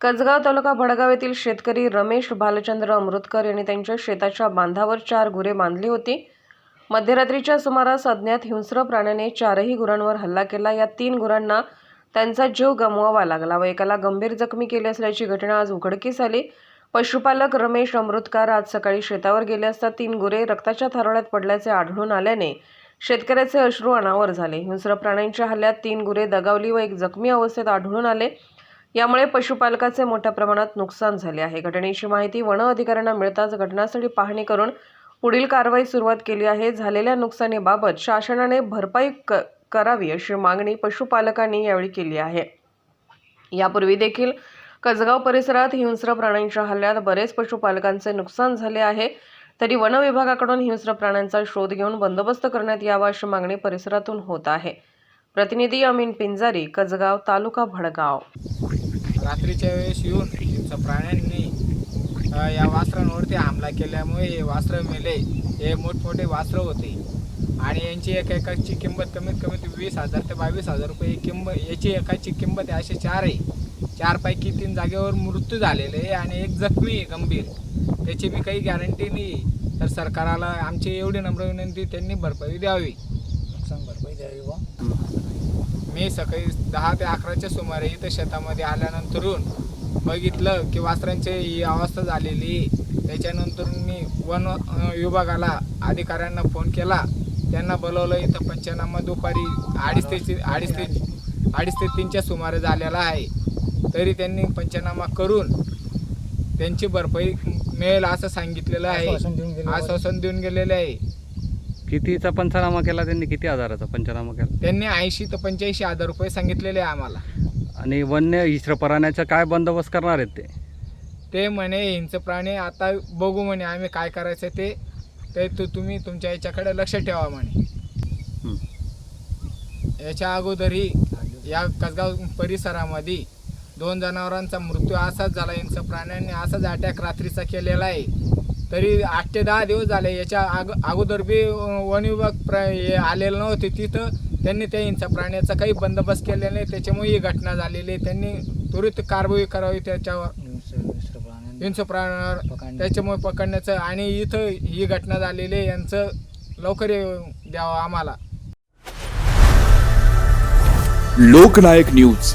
कसगाव तालुका भडगाव येथील शेतकरी रमेश भालचंद्र अमृतकर यांनी त्यांच्या शेताच्या बांधावर चार गुरे बांधली होती. मध्यरात्रीच्या सुमारास अज्ञात हिंस्र प्राण्याने चारही गुरांवर हल्ला केला. या तीन गुरांना त्यांचा जीव गमवावा लागला व एकाला गंभीर जखमी केली असल्याची घटना आज उघडकीस आली. पशुपालक रमेश अमृतकर आज सकाळी शेतावर गेले असता तीन गुरे रक्ताच्या थारोळ्यात पडल्याचे आढळून आल्याने शेतकऱ्याचे अश्रू अनावर झाले. हिंस्र प्राण्यांच्या हल्ल्यात तीन गुरे दगावली व एक जखमी अवस्थेत आढळून आले. यामुळे पशुपालकाचे मोठ्या प्रमाणात नुकसान झाले आहे. घटनेची माहिती वन अधिकाऱ्यांना मिळताच घटनास्थळी पाहणी करून पुढील कारवाई सुरुवात केली आहे. झालेल्या नुकसानीबाबत शासनाने भरपाई क करावी अशी मागणी पशुपालकांनी यावेळी केली आहे. यापूर्वी देखील कसगाव परिसरात हिंस्र प्राण्यांच्या हल्ल्यात बरेच पशुपालकांचे नुकसान झाले आहे. तरी वन विभागाकडून हिंस्र प्राण्यांचा शोध घेऊन बंदोबस्त करण्यात यावा अशी मागणी परिसरातून होत आहे. प्रतिनिधी अमीन पिंजारी कसगाव तालुका भडगाव. रात्रीच्या वेळेस येऊन हिंसा प्राण्यांनी या वासरांवरती हमला केल्यामुळे हे वासरं मेले. हे मोठमोठे वासरं होते. आणि यांची एका एकाची किंमत कमीत कमी वीस हजार ते बावीस हजार रुपये. किंमत याची एकाची किंमत आहे असे चार आहे. चारपैकी तीन जागेवर मृत्यू झालेले आहे आणि एक जखमी आहे गंभीर. त्याची बी काही गॅरंटी नाही तर सरकाराला आमची एवढी नम्र विनंती त्यांनी भरपाई द्यावी. नुकसान भरपाई द्यावी बा मी सकाळी दहा ते अकराच्या सुमारे इथं शेतामध्ये आल्यानंतरून बघितलं की वासरांची ही अवस्था झालेली आहे. त्याच्यानंतर मी वन विभागाला अधिकाऱ्यांना फोन केला त्यांना बोलवलं इथं पंचनामा दुपारी अडीच ते अडीच ते अडीच ते तीनच्या सुमारे झालेला आहे तरी त्यांनी पंचनामा करून त्यांची भरपाई मिळेल असं सांगितलेलं आहे. आश्वासन देऊन गेलेले आहे कितीचा पंचनामा केला त्यांनी? किती हजाराचा पंचनामा केला? त्यांनी ऐंशी ते पंच्याऐंशी हजार रुपये सांगितलेले आहे आम्हाला. आणि वन्य इस्र पराण्याचा काय बंदोबस्त करणार आहेत ते? ते म्हणे हिंच प्राणी आता बघू म्हणे आम्ही काय करायचं ते. ते तू तुम्ही तुमच्या याच्याकडे लक्ष ठेवा म्हणे. हं. याच्या अगोदरही या कसगाव परिसरामध्ये दोन जनावरांचा मृत्यू असाच झाला. हिंस प्राण्यांनी असाच अटॅक रात्रीचा केलेला आहे. तरी आठ ते दहा दिवस झाले याच्या अग अगोदर बी वन विभाग प्र हे आलेलं नव्हते तिथं. त्यांनी त्या हिंसा प्राण्याचा काही बंदोबस्त केलेला नाही. त्याच्यामुळे ही घटना झालेली आहे. त्यांनी त्वरित कारवाई करावी त्याच्यावर. हिंस्र- हिंस्र प्राण्यांना यांचं प्राण पकडण्याचं. त्याच्यामुळे पकडण्याचं आणि इथं ही घटना झालेली आहे. यांचं लवकर द्यावं आम्हाला. लोकनायक न्यूज.